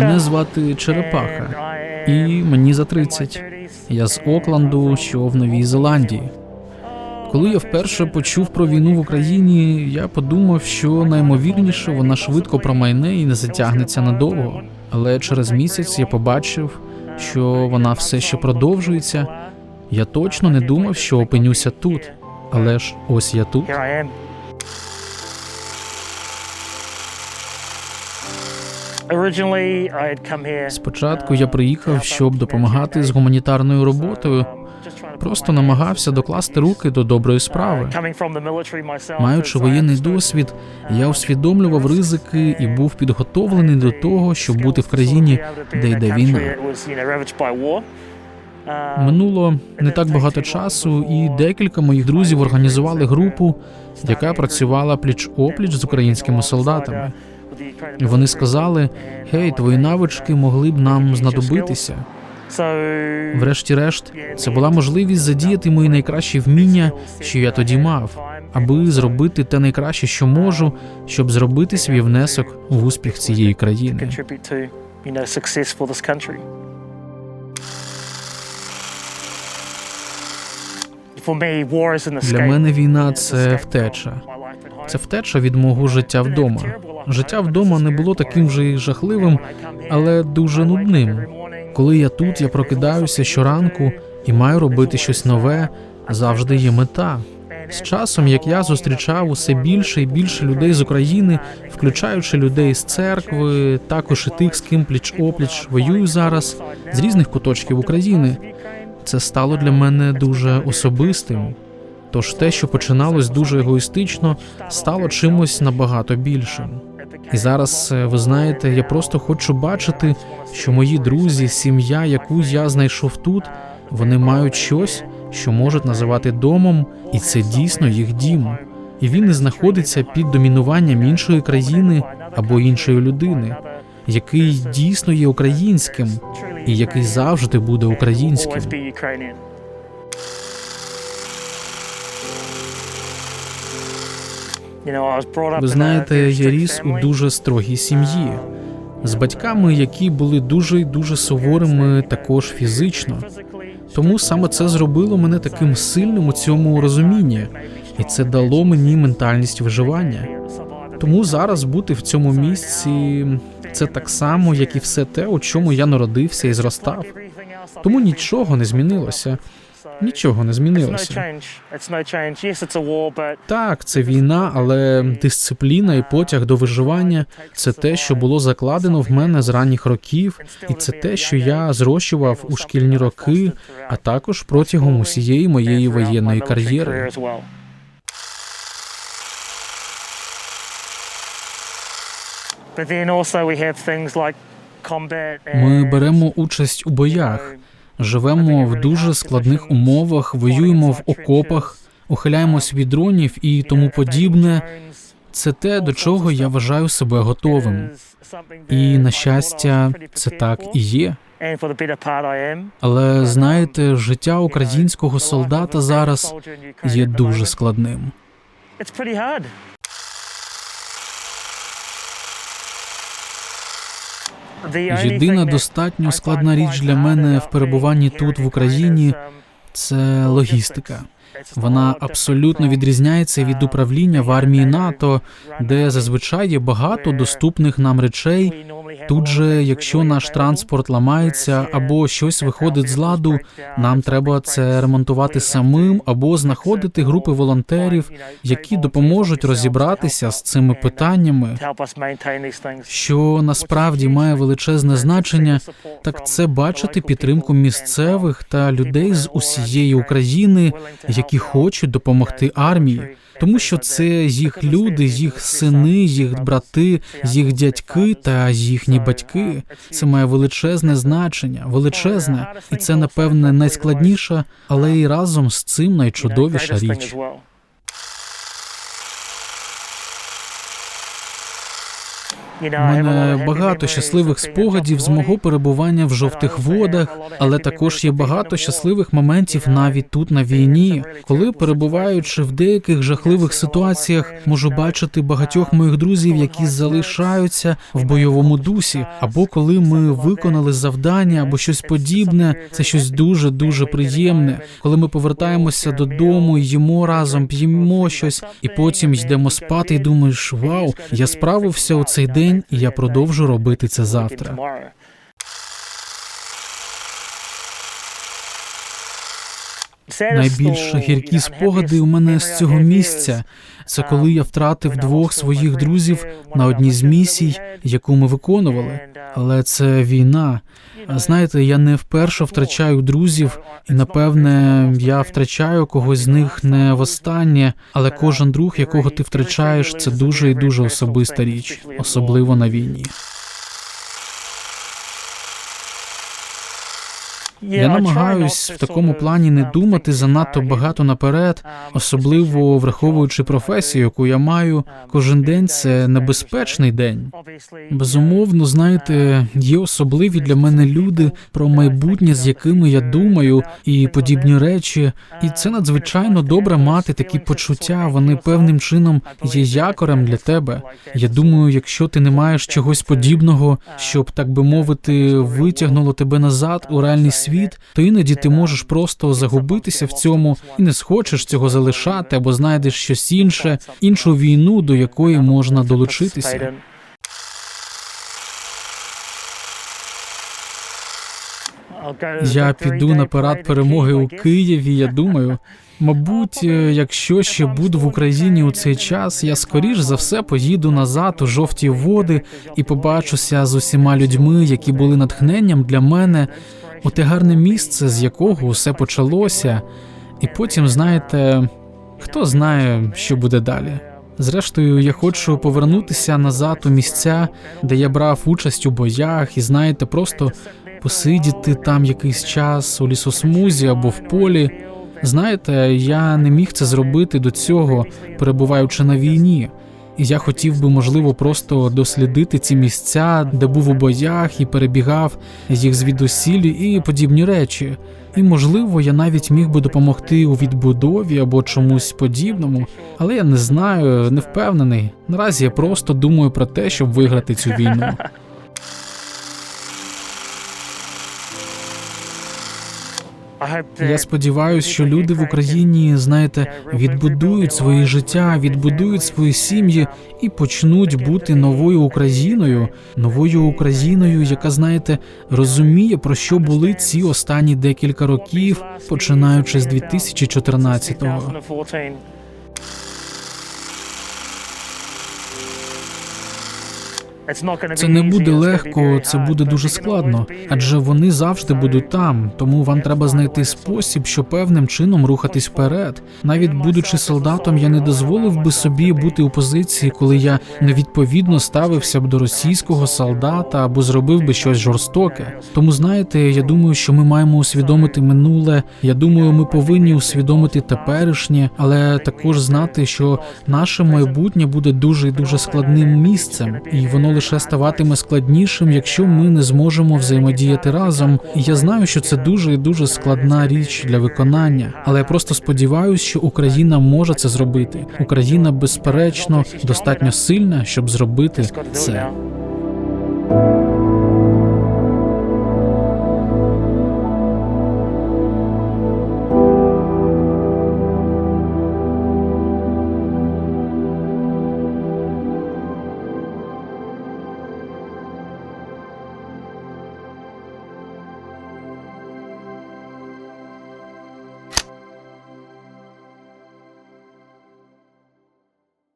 Мене звати Черепаха, і мені за 30. Я з Окленду, що в Новій Зеландії. Коли я вперше почув про війну в Україні, я подумав, що наймовірніше вона швидко промайне і не затягнеться надовго. Але через місяць я побачив, що вона все ще продовжується. Я точно не думав, що опинюся тут. Але ж ось я тут. Спочатку я приїхав, щоб допомагати з гуманітарною роботою. Просто намагався докласти руки до доброї справи. Маючи воєнний досвід, я усвідомлював ризики і був підготовлений до того, щоб бути в країні, де йде війна. Минуло не так багато часу, і декілька моїх друзів організували групу, яка працювала пліч опліч з українськими солдатами. І Вони сказали: гей, твої навички могли б нам знадобитися. Врешті-решт, це була можливість задіяти мої найкращі вміння, що я тоді мав, аби зробити те найкраще, що можу, щоб зробити свій внесок в успіх цієї країни. Для мене війна це втеча. Це втеча від мого життя вдома. Життя вдома не було таким вже й жахливим, але дуже нудним. Коли я тут, я прокидаюся щоранку і маю робити щось нове. Завжди є мета. З часом, як я зустрічав усе більше і більше людей з України, включаючи людей з церкви, також і тих, з ким пліч опліч воюю зараз, з різних куточків України, це стало для мене дуже особистим. Тож те, що починалось дуже егоїстично, стало чимось набагато більшим. І зараз, е, ви знаєте, я просто хочу бачити, що мої друзі, сім'я, яку я знайшов тут, вони мають щось, що можуть називати домом, і це дійсно їх дім. І він не знаходиться під домінуванням іншої країни або іншої людини, який дійсно є українським, і який завжди буде українським. Ви знаєте, я ріс у дуже строгій сім'ї з батьками, які були дуже й дуже суворими, також фізично. Тому саме це зробило мене таким сильним у цьому розумінні, і це дало мені ментальність виживання. Тому зараз бути в цьому місці це так само, як і все те, у чому я народився і зростав. Тому нічого не змінилося. Нічого не змінилося. Так, це війна, але дисципліна і потяг до виживання це те, що було закладено в мене з ранніх років, і це те, що я зрощував у шкільні роки, а також протягом усієї моєї воєнної кар'єри. Ми беремо участь у боях, живемо в дуже складних умовах, воюємо в окопах, ухиляємось від дронів і тому подібне. Це те, до чого я вважаю себе готовим. І на щастя, це так і є. Але знаєте, життя українського солдата зараз є дуже складним. Єдина достатньо складна річ для мене в перебуванні тут в Україні це логістика. Вона абсолютно відрізняється від управління в армії НАТО, де зазвичай є багато доступних нам речей. Тут же, якщо наш транспорт ламається або щось виходить з ладу, нам треба це ремонтувати самим або знаходити групи волонтерів, які допоможуть розібратися з цими питаннями. Що насправді має величезне значення, так це бачити підтримку місцевих та людей з усієї України, які хочуть допомогти армії, тому що це їх люди, їх сини, їх брати, їх дядьки та їхні батьки. Це має величезне значення, величезне, і це напевне найскладніша, але і разом з цим найчудовіша річ. У мене багато щасливих спогадів з мого перебування в жовтих водах, але також є багато щасливих моментів навіть тут на війні, коли перебуваючи в деяких жахливих ситуаціях, можу бачити багатьох моїх друзів, які залишаються в бойовому дусі, або коли ми виконали завдання, або щось подібне. Це щось дуже дуже приємне. Коли ми повертаємося додому, їмо разом, п'ємо щось, і потім йдемо спати, і думаєш, вау, я справився у цей день, і я продовжу робити це завтра. Найбільш гіркі спогади у мене з цього місця. Це коли я втратив двох своїх друзів на одній з місій, яку ми виконували. Але це війна. Знаєте, я не вперше втрачаю друзів, і напевне я втрачаю когось з них не востаннє, але кожен друг, якого ти втрачаєш, це дуже і дуже особиста річ, особливо на війні. Я намагаюсь в такому плані не думати занадто багато наперед, особливо враховуючи професію, яку я маю. Кожен день це небезпечний день. Безумовно, знаєте, є особливі для мене люди про майбутнє, з якими я думаю, і подібні речі. І це надзвичайно добре мати такі почуття. Вони певним чином є якорем для тебе. Я думаю, якщо ти не маєш чогось подібного, щоб так би мовити, витягнуло тебе назад у реальний світ, то іноді ти можеш просто загубитися в цьому і не схочеш цього залишати або знайдеш щось інше, іншу війну, до якої можна долучитися. Я піду на парад перемоги у Києві. Я думаю, мабуть, е, якщо ще буду в Україні у цей час, я скоріш за все поїду назад у жовті води і побачуся з усіма людьми, які були натхненням для мене у те гарне місце, з якого усе почалося. І потім, знаєте, хто знає, що буде далі. Зрештою, я хочу повернутися назад у місця, де я брав участь у боях, і знаєте, просто посидіти там якийсь час у лісосмузі або в полі. Знаєте, я не міг це зробити до цього, перебуваючи на війні. І я хотів би, можливо, просто дослідити ці місця, де був у боях і перебігав їх звідусілі і подібні речі. І, можливо, я навіть міг би допомогти у відбудові або чомусь подібному, але я не знаю, не впевнений. Наразі я просто думаю про те, щоб виграти цю війну. Я сподіваюся, що люди в Україні, знаєте, відбудують своє життя, відбудують свої сім'ї і почнуть бути новою Україною, новою Україною, яка знаєте, розуміє про що були ці останні декілька років, починаючи з 2014-го. Це не буде легко, це буде дуже складно, адже вони завжди будуть там. Тому вам треба знайти спосіб, що певним чином рухатись вперед. Навіть будучи солдатом, я не дозволив би собі бути у позиції, коли я невідповідно ставився б до російського солдата або зробив би щось жорстоке. Тому знаєте, я думаю, що ми маємо усвідомити минуле. Я думаю, ми повинні усвідомити теперішнє, але також знати, що наше майбутнє буде дуже і дуже складним місцем, і воно лише ставатиме складнішим, якщо ми не зможемо взаємодіяти разом. Я знаю, що це дуже і дуже складна річ для виконання, але я просто сподіваюся, що Україна може це зробити. Україна, безперечно, достатньо сильна, щоб зробити це.